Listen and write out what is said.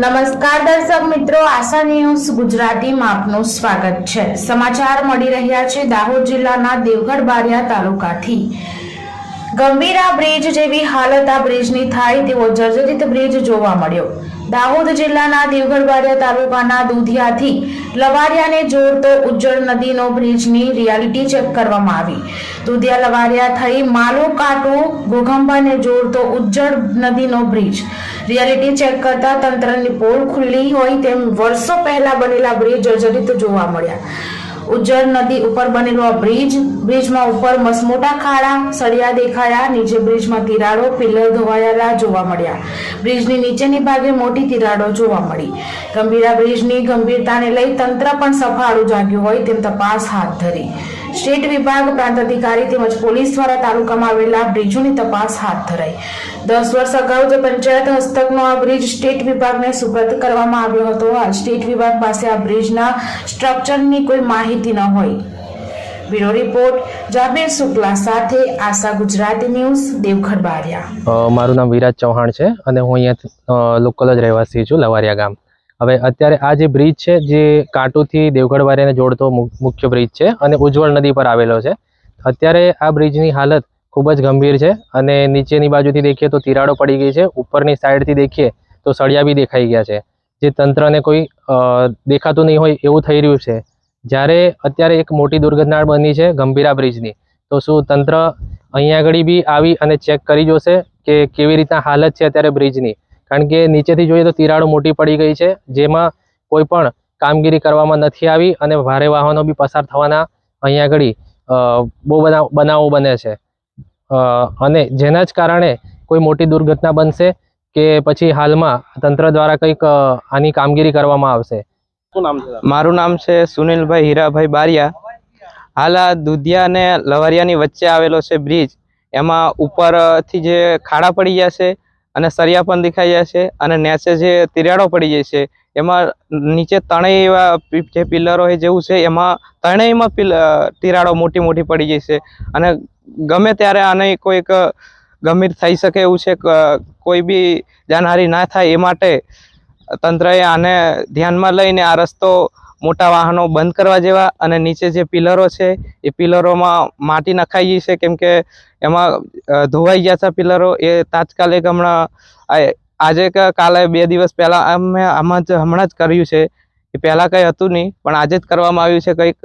નમસ્કાર દર્શક મિત્રો, આશા ન્યૂઝ ગુજરાતીમાં આપનું સ્વાગત છે. સમાચાર મળી રહ્યા છે દાહોદ જિલ્લાના દેવગઢ બારિયા તાલુકાથી. ગંભીરા બ્રિજ જેવી હાલત આ બ્રિજની થાય તેવો જર્જરિત બ્રિજ જોવા મળ્યો. દાહોદ જિલ્લાના દેવગઢવાડિયા તાલુકાના દુધિયાથી લવારિયાને જોડતો ઉજ્જળ નદીનો બ્રિજની રિયાલિટી ચેક કરવામાં આવી. દુધિયા લવારિયા થઈ માલો કાંટો, ગોગંબાને જોડતો ઉજ્જળ નદીનો બ્રિજ. રિયાલિટી ચેક કરતા તંત્રની પોલ ખુલ્લી હોય તેમ વર્ષો પહેલા બનેલા બ્રિજ જર્જરિત જોવા મળ્યા. ઉજ્જળ નદી ઉપર બનેલો આ બ્રિજ, બ્રિજમાં ઉપર મસમોટા ખાડા, સળિયા દેખાયા, નીચે બ્રિજમાં તિરાડો પિલર ધોવાયેલા જોવા મળ્યા. બ્રિજની નીચેની ભાગે મોટી તિરાડો જોવા મળી. ગંભીરા બ્રિજની ગંભીરતાને લઈ તંત્ર પણ સફાળું જાગ્યું હોય તેમ તપાસ હાથ ધરી. સ્ટેટ વિભાગ પ્રાંત અધિકારી તેમજ પોલીસ દ્વારા તાલુકામાં આવેલા બ્રિજોની તપાસ હાથ ધરાઈ. દસ વર્ષ અગાઉ જે પંચાયત હસ્તકનો આ બ્રિજ સ્ટેટ વિભાગને સુપ્રત કરવામાં આવ્યો હતો, હાલ સ્ટેટ વિભાગ પાસે આ બ્રિજના સ્ટ્રક્ચરની કોઈ માહિતી ન હોય. બ્યુરો રિપોર્ટ, જાબીર શુક્લા સાથે આશા ગુજરાતી ન્યૂઝ દેવગઢ બારિયા. મારું નામ વિરાજ ચૌહાણ છે અને હું અહીંયા લોકલ જ રહેવાસી છું, લવારિયા ગામ. હવે અત્યારે આ જે બ્રિજ છે, જે કાટુથી દેવગઢ વારિયાને જોડતો મુખ્ય બ્રિજ છે અને ઉજ્જવળ નદી પર આવેલો છે. અત્યારે આ બ્રિજની હાલત ખૂબ જ ગંભીર છે અને નીચેની બાજુથી દેખીએ તો તિરાડો પડી ગઈ છે. ઉપરની સાઈડથી દેખીએ તો સળિયા બી દેખાઈ ગયા છે. જે તંત્રને કોઈ દેખાતું નહીં હોય એવું થઈ રહ્યું છે. જ્યારે અત્યારે એક મોટી દુર્ઘટના બની છે ગંભીરા બ્રિજની, તો શું તંત્ર અહીંયા આગળ બી આવી અને ચેક કરી જોશે કે કેવી રીતના હાલત છે અત્યારે બ્રિજની? કારણ કે નીચેથી જોઈએ તો તિરાડો મોટી પડી ગઈ છે જેમાં કોઈ પણ કામગીરી કરવામાં નથી આવી અને ભારે વાહનો બી પસાર થવાના અહીંયા આગળ બહુ બધા બનાવો બને છે. અને જેના જ કારણે કોઈ મોટી દુર્ઘટના બનશે કે પછી હાલમાં તંત્ર દ્વારા કંઈક આની કામગીરી કરવામાં આવશે. શું નામ છે? મારું નામ છે સુનિલભાઈ હીરાભાઈ બારિયા. હાલ આ દુધિયા અને લવારિયાની વચ્ચે આવેલો છે બ્રિજ. એમાં ઉપરથી જે ખાડા પડી ગયા છે અને સરિયા પણ દેખાઈ જાય છે અને નેચે જે તિરાડો પડી જાય છે, એમાં નીચે ત્રણેય એવા જે પિલ્લરો હોય જેવું છે, એમાં ત્રણેયમાં તિરાડો મોટી મોટી પડી જાય છે. અને ગમે ત્યારે આને કોઈક ગંભીર થઈ શકે એવું છે કોઈ બી જાનહારી ના થાય એ માટે તંત્રએ આને ધ્યાનમાં લઈને આ રસ્તો મોટા વાહનો બંધ કરવા જેવા અને નીચે જે પિલરો છે, એ પિલરોમાં માટી નખાઈ ગઈ છે, કેમ કે એમાં ધોવાઈ ગયા છે પિલરો. એ તાત્કાલિક હમણાં આજે કે, કાલે બે દિવસ પહેલાં અમે આમાં જ હમણાં જ કર્યું છે. એ પહેલાં કંઈ હતું નહીં, પણ આજે જ કરવામાં આવ્યું છે કંઈક